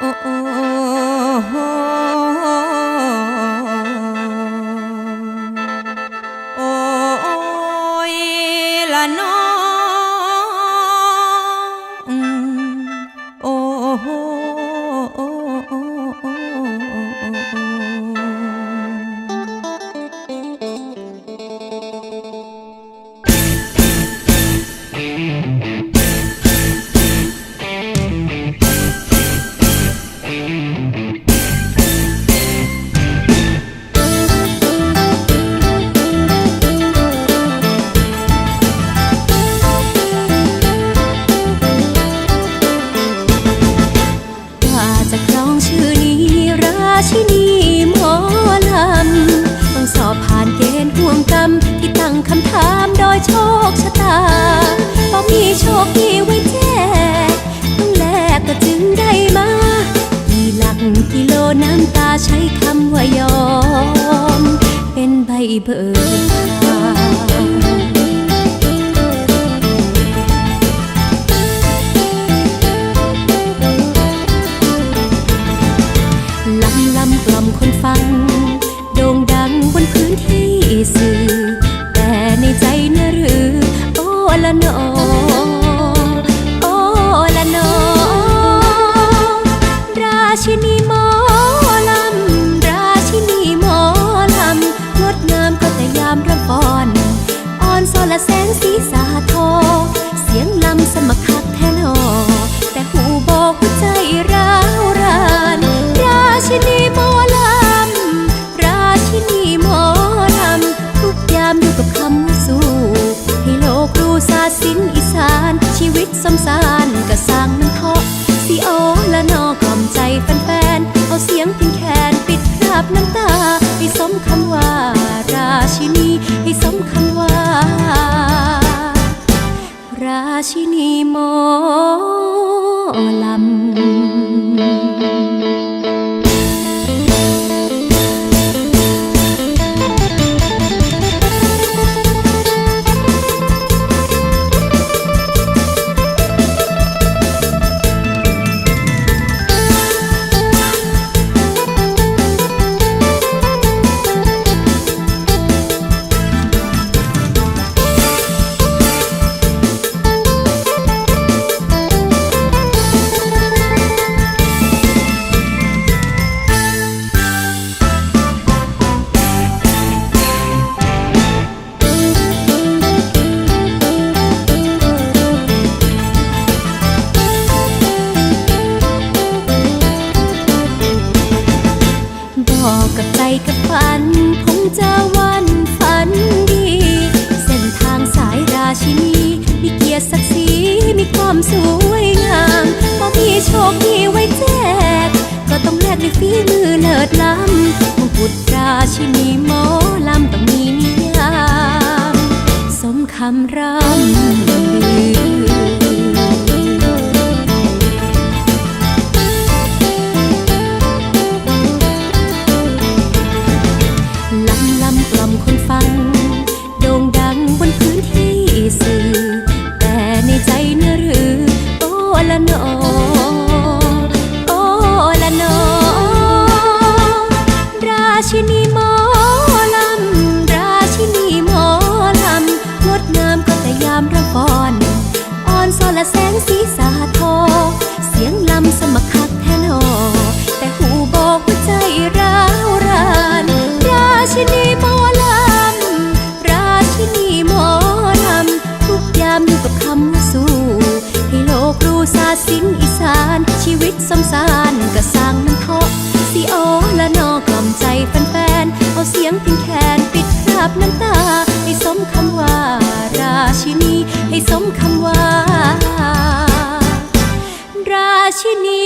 โคำถามโดยโชคชะตาเพอมีโชคดีไว้แจกต้องแลกก็จึงได้มากี่หลักกิโลน้ำตาใช้คำว่ายอม เป็นใบเบิกทาง ละแสงสีสาทอ เสียงลำสมัครคักแท้หนอแต่หูบอกหัวใจร้าวรานราชินีหมอลำราชินีหมอลำทุกยามอยู่กับคำสู้ให้โลกรู้ศาสตร์ศิลป์อีสาน ชีวิตสมสารก็สร้างมันเทาะสิโอละนอกล่อมใจแฟนๆเอาเสียงพินแคนปิดคราบน้ำตาให้สมคำว่า ชินีโมลา สวยงามพอมีโชคดีไว้แจก ก็ต้องแลกด้วยฝีมือเลิศล้ำมงกุฎราชินีหมอลำต้องมีนิยาม สมคำร่ำลือ ศาสตร์ศิงอีสาน ชีวิตสมสารก็สร้างมันเทาะสีโอละนอกล่อมใจแฟนๆ เอาเสียงพินแคนปิดคราบน้ำตา ให้สมคำว่าราชินี ให้สมคำว่า ราชินี